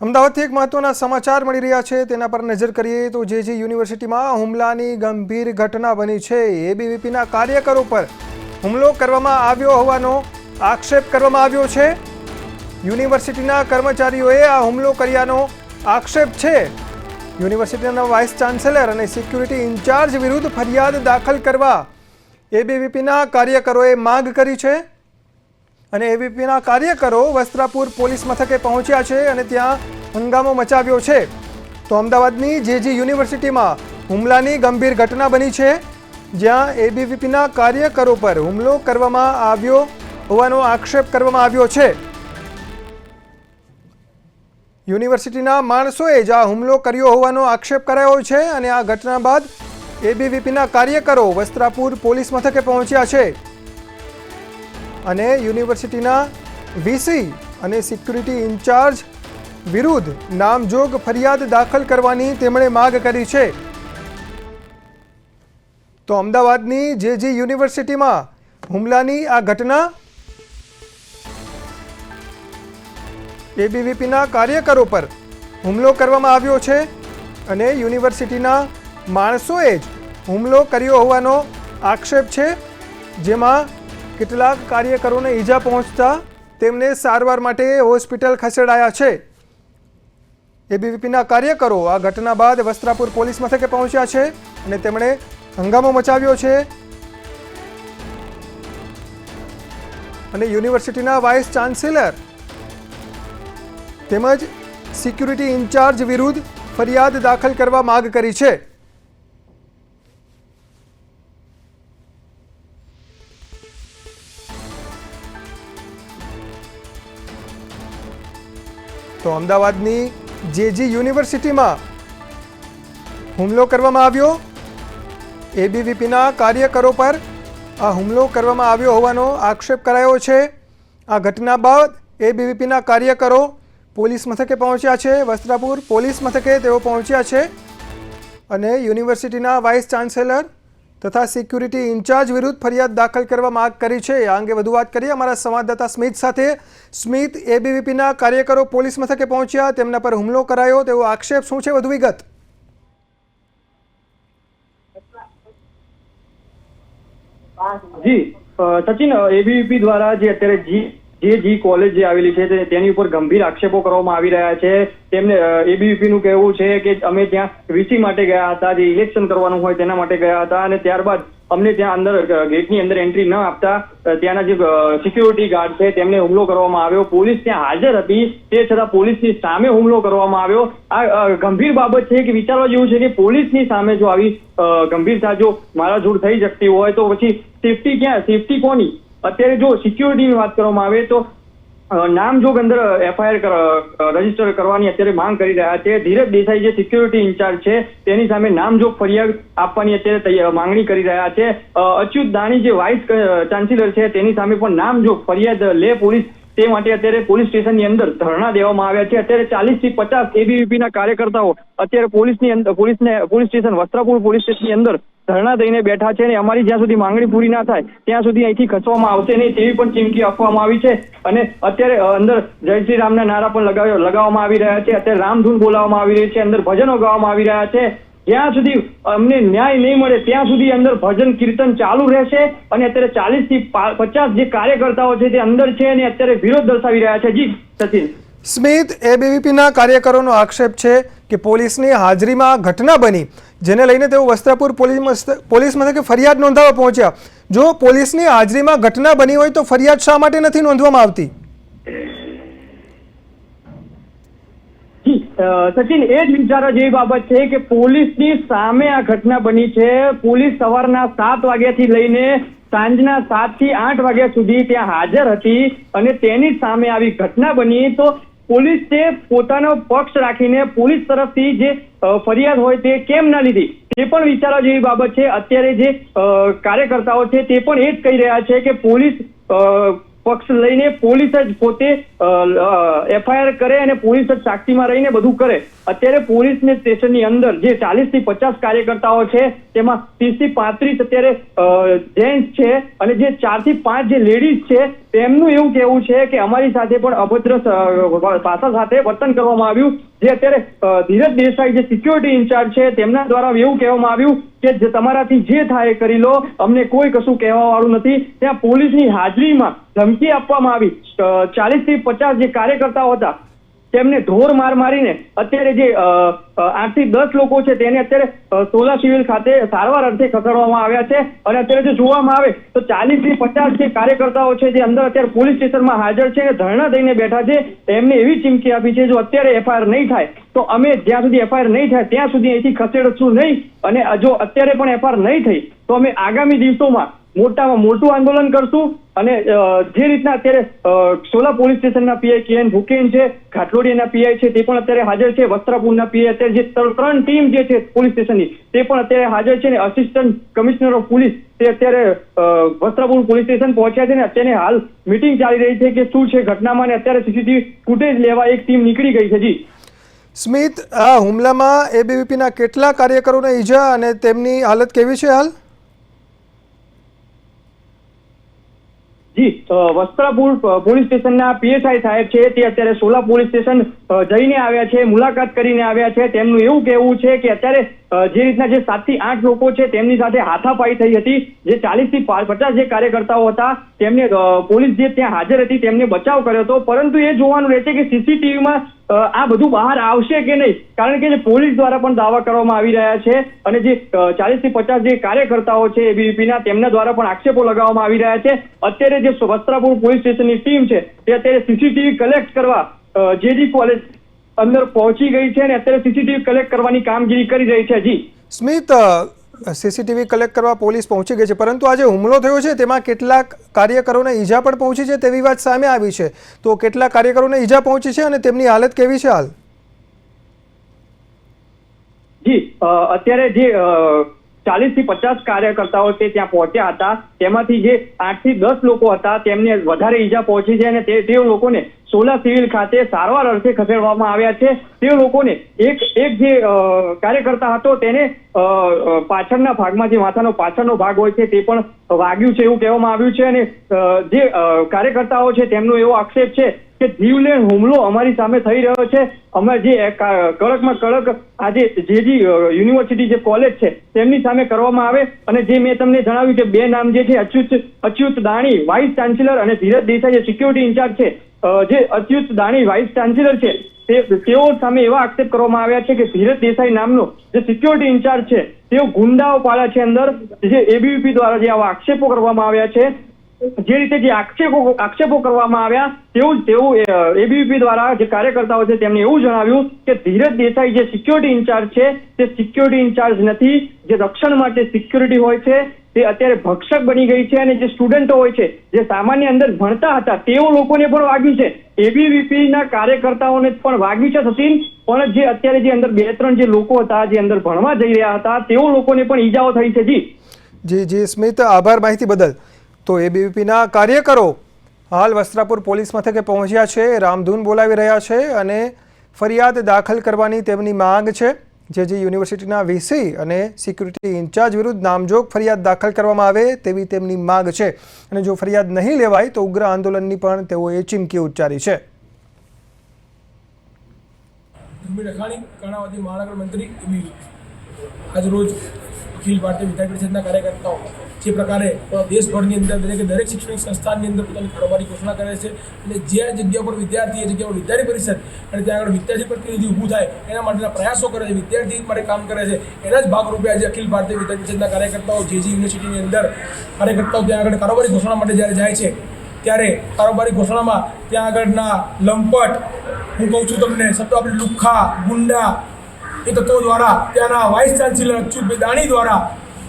અમદાવાદથી એક મહત્વના સમાચાર મળી રહ્યા છે. તેના પર નજર કરીએ તો જે જે યુનિવર્સિટીમાં હુમલાની ગંભીર ઘટના બની છે એબીવીપીના કાર્યકરો પર હુમલો કરવામાં આવ્યો હોવાનો આક્ષેપ કરવામાં આવ્યો છે. યુનિવર્સિટીના કર્મચારીઓએ આ હુમલો કર્યાનો આક્ષેપ છે. યુનિવર્સિટીના વાઇસ ચાન્સેલર અને સિક્યુરિટી ઇન્ચાર્જ વિરુદ્ધ ફરિયાદ દાખલ કરવા એબીવીપીના કાર્યકરોએ માંગ કરી છે. અને એબીપીના કાર્યકરો વસ્ત્રાપુર પોલીસ મથકે પહોંચ્યા છે અને ત્યાં હંગામો મચાવ્યો છે. તો અમદાવાદની જેજી યુનિવર્સિટીમાં હુમલાની ગંભીર ઘટના બની છે, જ્યાં એબીવીપીના કાર્યકરો પર હુમલો કરવામાં આવ્યો હોવાનો આક્ષેપ કરવામાં આવ્યો છે. યુનિવર્સિટીના માણસોએ જ આ હુમલો કર્યો હોવાનો આક્ષેપ કરાયો છે અને આ ઘટના બાદ એબીવીપીના કાર્યકરો વસ્ત્રાપુર પોલીસ મથકે પહોંચ્યા છે. અને યુનિવર્સિટીના વીસી અને સિક્યુરિટી ઇન્ચાર્જ વિરુદ્ધ નામજોગ ફરિયાદ દાખલ કરવાની તેમણે માગ કરી છે. તો અમદાવાદની જે જે યુનિવર્સિટીમાં હુમલાની આ ઘટના, એબીવીપીના કાર્યકરો પર હુમલો કરવામાં આવ્યો છે અને યુનિવર્સિટીના માણસોએ જ હુમલો કર્યો હોવાનો આક્ષેપ છે, જેમાં કેટલાક કાર્યકરોને ઈજા પહોંચતા તેમને સારવાર માટે હોસ્પિટલ ખસેડાયા છે. એબીવીપીના કાર્યકરો આ ઘટના બાદ વસ્ત્રાપુર પોલીસ મથકે પહોંચ્યા છે અને તેમણે હંગામો મચાવ્યો છે. અને યુનિવર્સિટીના વાઇસ ચાન્સેલર તેમજ સિક્યુરિટી ઇન્ચાર્જ વિરુદ્ધ ફરિયાદ દાખલ કરવા માગ કરી છે. તો અમદાવાદની જે જી યુનિવર્સિટીમાં હુમલો કરવામાં આવ્યો, એબીવીપીના કાર્યકરો પર આ હુમલો કરવામાં આવ્યો હોવાનો આક્ષેપ કરાયો છે. આ ઘટના બાદ એબીવીપીના કાર્યકરો પોલીસ મથકે પહોંચ્યા છે. વસ્ત્રાપુર પોલીસ મથકે તેઓ પહોંચ્યા છે અને યુનિવર્સિટીના વાઇસ ચાન્સેલર તથા સિક્યુરિટી ઇન્ચાર્જ વિરુદ્ધ ફરિયાદ દાખલ કરવા માંગ કરી છે. આ અંગે વધુ વાત કરીએ અમારા સંવાદદાતા સ્મિત સાથે. સ્મિત એબીવીપીના કાર્યકરો પોલીસ મથકે પહોંચ્યા. તેમના પર હુમલો કરાયો. તેવો આક્ષેપ શું છે? વધુ વિગત. જી સચિન એબીવીપી દ્વારા જે અત્યારે જી જે જી કોલેજ જે આવેલી છે તેની ઉપર ગંભીર આક્ષેપો કરવામાં આવી રહ્યા છે. તેમને એબીવીપી નું કહેવું છે કે અમે ત્યાં વીસી માટે ગયા હતા, જે ઇલેક્શન કરવાનું હોય તેના માટે ગયા હતા અને ત્યારબાદ અમને ત્યાં અંદર ગેટની અંદર એન્ટ્રી ન આપતા ત્યાંના જે સિક્યુરિટી ગાર્ડ છે તેમને હુમલો કરવામાં આવ્યો. પોલીસ ત્યાં હાજર હતી, તે છતાં પોલીસની સામે હુમલો કરવામાં આવ્યો. આ ગંભીર બાબત છે કે વિચારવા જેવું છે કે પોલીસની સામે જો આવી ગંભીરતા જો મારાજૂડ થઈ શકતી હોય તો પછી સેફટી ક્યાં સેફટી કોની? અત્યારે જો સિક્યુરિટીની વાત કરવામાં આવે તો નામજોગ અંદર એફઆઈઆર રજિસ્ટર કરવાની અત્યારે માંગ કરી રહ્યા છે, ધીરજ દેસાઈ જે સિક્યુરિટી ઇન્ચાર્જ છે, તેની સામે નામજોગ ફરિયાદ આપવાની અત્યારે તૈયાર- માંગણી કરી રહ્યા છે. અચ્યુત દાણી જે વાઇસ ચાન્સેલર છે, તેની સામે પણ નામજોગ ફરિયાદ લે પોલીસ તે માટે અત્યારે પોલીસ સ્ટેશનની અંદર ધરણા દેવામાં આવ્યા છે. અત્યારે ચાલીસથી પચાસ એબીવીપી ના કાર્યકર્તાઓ અત્યારે પોલીસની અંદર પોલીસને, પોલીસ સ્ટેશન, વસ્ત્રાપુર પોલીસ સ્ટેશનની અંદર ધરણા દઈને બેઠા છે અને અમારી જ્યાં સુધી માંગણી પૂરી ના થાય, ત્યાં સુધી અહીંથી ખસવામાં આવશે નહીં તેવી પણ ચીમકી આપવામાં આવી છે. અને અત્યારે અંદર જય શ્રી રામના નારા પણ લગાવ્યો, લગાવવામાં આવી રહ્યા છે. અત્યારે રામધૂન બોલાવવામાં આવી રહી છે. અંદર ભજનો ગાવામાં આવી રહ્યા છે. જ્યાં સુધી અમને ન્યાય નહીં મળે, ત્યાં સુધી અંદર ભજન કીર્તન ચાલુ રહેશે અને અત્યારે ચાલીસથી પચાસ જે કાર્યકર્તાઓ છે તે અંદર છે અને અત્યારે વિરોધ દર્શાવી રહ્યા છે. જી, સચિન. સ્મિત, એબીવીપીના કાર્યકરોનો આક્ષેપ છે કે પોલીસની હાજરીમાં ઘટના બની, જેને લઈને તેઓ વસ્ત્રાપુર પોલીસ મથકે ફરિયાદ નોંધાવવા પહોંચ્યા. જો પોલીસની હાજરીમાં ઘટના બની હોય તો ફરિયાદ શા માટે નથી નોંધવામાં આવતી જી અ, સચિન, એ જ વિચારવા જેવી બાબત છે કે પોલીસની સામે આ ઘટના બની છે. પોલીસ સવારના સાત વાગ્યાથી લઈને સાંજના સાતથી આઠ વાગ્યા સુધી ત્યાં હાજર હતી અને તેની સામે આવી ઘટના બની. તો પોલીસે પોતાનો પક્ષ રાખીને પોલીસ તરફથી જે ફરિયાદ હોય તે કેમ ના લીધી? તે પણ વિચારવા જેવી બાબત છે. અત્યારે જે કાર્યકર્તાઓ છે તે પણ એ જ કહી રહ્યા છે કે પોલીસ પક્ષ લઈને પોલીસ જ પોતે એફઆઈઆર કરે અને પોલીસ જ સાક્ષીમાં રહીને બધું કરે. અત્યારે પોલીસને સ્ટેશનની અંદર જે ચાલીસથી પચાસ કાર્યકર્તાઓ છે, તેમાં ત્રીસથી પાંત્રીસ અત્યારે જેન્ટ્સ છે અને જે ચારથી પાંચ જે લેડીઝ છે તેમનું એવું કહેવું છે કે અમારી સાથે પણ અભદ્ર ભાષા સાથે વર્તન કરવામાં આવ્યું જે અત્યારે ધીરજ દેસાઈ જે સિક્યોરિટી ઇન્ચાર્જ છે તેમના દ્વારા એવું કહેવામાં આવ્યું કે તમારાથી જે થાય કરી લો, અમને કોઈ કશું કહેવા વાળું નથી. ત્યાં પોલીસની હાજરીમાં ધમકી આપવામાં આવી. ચાલીસથી પચાસ જે કાર્યકર્તાઓ હતા તેમને ઢોર માર મારીને અત્યારે જે આઠથી દસ લોકો છે તેને અત્યારે સોલા સિવિલ ખાતે સારવાર અર્થે ખસેડવામાં આવ્યા છે. અને અત્યારે જો જોવામાં આવે તો ચાલીસથી પચાસ જે કાર્યકર્તાઓ છે જે અંદર અત્યારે પોલીસ સ્ટેશનમાં હાજર છે અને ધરણા દઈને બેઠા છે એમને એવી ચીમકી આપી છે જો અત્યારે એફઆઈઆર નહીં થાય, તો અમે જ્યાં સુધી એફઆઈઆર નહીં થાય ત્યાં સુધી અહીંથી ખસેડશું નહીં. અને જો અત્યારે પણ એફઆઈઆર નહીં થઈ, તો અમે આગામી દિવસોમાં મોટામાં મોટું આંદોલન કરશું અને જે રીતના અત્યારે સોલા પોલીસ સ્ટેશનના પીઆઈ કે એન ભુકેન છે, ઘાટલોડિયાના પીઆઈ છે, તે પણ અત્યારે હાજર છે, વસ્ત્રાપુરના પીઆઈ અત્યારે જે ત્રણ ટીમ જે છે પોલીસ સ્ટેશનની, તે પણ અત્યારે હાજર છે અને અસિસ્ટન્ટ કમિશનર ઓફ પોલીસ તે અત્યારે વસ્ત્રાપુર પોલીસ સ્ટેશન પહોંચ્યા છે ને અત્યારે હાલ મિટિંગ ચાલી રહી છે કે શું છે ઘટનામાં અને અત્યારે સીસીટીવી ફૂટેજ લેવા એક ટીમ નીકળી ગઈ છે જી. સ્મિત, આ હુમલામાં એબીવીપીના કેટલા કાર્યકરોને ઈજા અને તેમની હાલત કેવી છે હાલ? જી વસ્ત્રાપુર પોલીસ સ્ટેશનના પીએસઆઈ સાહેબ છે, તે અત્યારે સોલા પોલીસ સ્ટેશન જઈને આવ્યા છે, મુલાકાત કરીને આવ્યા છે. તેમનું એવું કહેવું છે કે અત્યારે જે રીતના જે સાતથી આઠ લોકો છે તેમની સાથે હાથાપાઈ થઈ હતી. જે ચાલીસથી પચાસ જે કાર્યકર્તાઓ હતા, તેમને પોલીસ જે ત્યાં હાજર હતી તેમને બચાવ કર્યો હતો. પરંતુ એ જોવાનું રહેશે કે સીસીટીવીમાં આ બધું બહાર આવશે કે નહીં? કારણ કે જે પોલીસ દ્વારા પણ દાવા કરવામાં આવી રહ્યા છે અને જે ચાલીસથી પચાસ જે કાર્યકર્તાઓ છે એબીવીપીના, તેમના દ્વારા પણ આક્ષેપો લગાવવામાં આવી રહ્યા છે. અત્યારે જે વસ્ત્રાપુર પોલીસ સ્ટેશનની ટીમ છે તે અત્યારે સીસીટીવી કલેક્ટ કરવા જેજી કોલેજ અંદર પહોંચી ગઈ છે અને અત્યારે સીસીટીવી કલેક્ટ કરવાની કામગીરી કરી રહી છે. જી. સ્મિત સીસીટીવી કલેક્ટ કરવા પોલીસ પહોંચી ગઈ છે પરંતુ આજે હુમલો થયો છે તેમાં કેટલાક કાર્યકરોને ઈજા પણ પહોંચી છે તેવી વાત સામે આવી છે. તો કેટલા કાર્યકરોને ઈજા પહોંચી છે અને તેમની હાલત કેવી છે હાલ? જી અત્યારે જે ચાલીસથી પચાસ કાર્યકર્તાઓ તે ત્યાં પહોંચ્યા હતા. તેમાંથી જે આઠથી દસ લોકો હતા તેમને વધારે ઈજા પહોંચી છે અને તે તે લોકોને સોલા સિવિલ ખાતે સારવાર અર્થે ખસેડવામાં આવ્યા છે. તે લોકોને એક એક જે કાર્યકર્તા હતો તેને પાછળના ભાગમાં જે માથાનો, પાછળનો ભાગ હોય છે તે પણ વાગ્યું છે એવું કહેવામાં આવ્યું છે અને જે કાર્યકર્તાઓ છે તેમનો એવો આક્ષેપ છે કે જીવલેણ હુમલો અમારી સામે થઈ રહ્યો છે. અમે જે કડકમાં કડક આજે જે જે યુનિવર્સિટી જે કોલેજ છે તેમની સામે કરવામાં આવે અને જે મેં તમને જણાવ્યું કે બે નામ જે છે અચ્યુત અચ્યુત દાણી, વાઇસ ચાન્સેલર અને ધીરજ દેસાઈ જે સિક્યોરિટી ઇન્ચાર્જ છે જે અચ્યુત દાણી વાઇસ ચાન્સેલર છે તેઓ સામે એવા આક્ષેપ કરવામાં આવ્યા છે કે ધીરજ દેસાઈ નામનો જે સિક્યોરિટી ઇન્ચાર્જ છે, તેઓ ગુંડાઓ પાડ્યા છે અંદર, જે એબીવીપી દ્વારા જે આવા આક્ષેપો કરવામાં આવ્યા છે. જે રીતે જે આક્ષેપો આક્ષેપો કરવામાં આવ્યા, તેવું તેવું એબીવીપી દ્વારા જે કાર્યકર્તાઓ છે તેમને એવું જણાવ્યું કે ધીરજ દેસાઈ જે સિક્યોરિટી ઇન્ચાર્જ છે, તે સિક્યોરિટી ઇન્ચાર્જ નથી, જે રક્ષણ માટે સિક્યોરિટી હોય છે તે અત્યારે ભક્ષક બની ગઈ છે અને જે સ્ટુડન્ટો હોય છે, જે સામાન્ય અંદર ભણતા હતા, તેઓ લોકોને પણ વાગ્યું છે. એબીવીપી ના કાર્યકર્તાઓને પણ વાગ્યું છે, સચિન. પણ જે અત્યારે જે અંદર બે ત્રણ જે લોકો હતા, જે અંદર ભણવા જઈ રહ્યા હતા, તેઓ લોકોને પણ ઈજાઓ થઈ છે, જી. જી જી, સ્મિત, આભાર માહિતી બદલ. તો એબીવીપીના કાર્યકરો હાલ વસ્ત્રાપુર પોલીસ મથકે પહોંચ્યા છે, રામધૂન બોલાવી રહ્યા છે અને ફરિયાદ દાખલ કરવાની તેમની માંગ છે. જે જે યુનિવર્સિટીના વીસી અને સિક્યુરિટી ઇન્ચાર્જ વિરુદ્ધ નામજોગ ફરિયાદ દાખલ કરવામાં આવે તેવી તેમની માંગ છે. અને જો ફરિયાદ નહીં લેવાય તો ઉગ્ર આંદોલનની પણ તેઓએ ચીમકી ઉચ્ચારી છે. મંત્રી આજ રોજ અખિલ ભારતીય વિધાન પરિષદના કાર્યકર્તાઓ જે પ્રકારે દેશભરની અંદર દરેકે દરેક શૈક્ષણિક સંસ્થાની અંદર પોતાની કારોબારી ઘોષણા કરે છે. અને જે જગ્યા પર વિદ્યાર્થી, એ જગ્યા પર વિદ્યાર્થી પરિષદ અને ત્યાં આગળ વિદ્યાર્થી પ્રતિનિધિ ઊભું થાય, એના માટેના પ્રયાસો કરે છે. વિદ્યાર્થી માટે કામ કરે છે. એના જ ભાગરૂપે આજે અખિલ ભારતીય વિદ્યાર્થી પરિષદના કાર્યકર્તાઓ જે જે યુનિવર્સિટીની અંદર કાર્યકર્તાઓ ત્યાં આગળ કારોબારી ઘોષણા માટે જ્યારે જાય છે, ત્યારે કારોબારી ઘોષણામાં ત્યાં આગળના લંપટ, હું કહું છું તમને શબ્દો આપણે લુખ્ખા, ગુંડા, એ તત્વો દ્વારા ત્યાંના વાઇસ ચાન્સેલર અચ્યુતભાઈ દાણી દ્વારા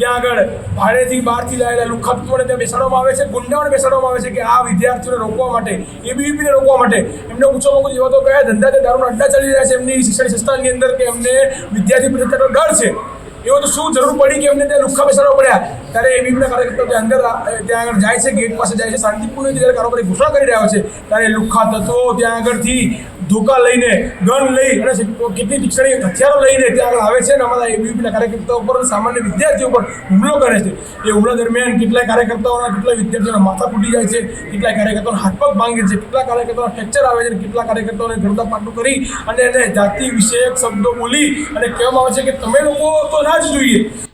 ત્યાં આગળ ભાડેથી બહારથી લાવેલા લુખ્ખા ત્યાં બેસાડવામાં આવે છે, ગુંડાઓને બેસાડવામાં આવે છે કે આ વિદ્યાર્થીઓને રોકવા માટે, એબીવીપીને રોકવા માટે. એમને પૂછવા માંગુ એવા તો કયા ધંધા કે દારૂના અડ્ડા ચાલી રહ્યા છે એમની શિક્ષણ સંસ્થાની અંદર કે એમને વિદ્યાર્થી પરિષદનો ડર છે. એવો તો શું જરૂર પડી કે એમને ત્યાં લુખા બેસાડવા પડ્યા? ત્યારે એબીવીપીના કાર્યકર્તાઓ ત્યાં અંદર ત્યાં આગળ જાય છે ગેટ પાસે જાય છે, શાંતિપૂર્ણ રીતે કારોબારી ઘોષણા કરી રહ્યા છે, ત્યારે લુખ્ખા તત્વો ત્યાં આગળથી ધોકા લઈને ગન લઈ અને કેટલી શિક્ષણી હથિયારો લઈને ત્યાં આગળ આવે છે અને અમારા એબીવીપીના કાર્યકર્તાઓ પર અને સામાન્ય વિદ્યાર્થીઓ પર હુમલો કરે છે. એ હુમલા દરમિયાન કેટલાય કાર્યકર્તાઓના, કેટલાય વિદ્યાર્થીઓના માથા ફૂટી જાય છે, કેટલાય કાર્યકર્તાઓના હાથ પગ ભાંગે છે કેટલા કાર્યકર્તાઓના ફ્રેક્ચર આવે છે કેટલા કાર્યકર્તાઓને ગરદા પાટું કરી અને એને જાતિ વિષયક શબ્દો બોલી અને કહેવામાં આવે છે કે તમે લોકો તો ના જ જોઈએ.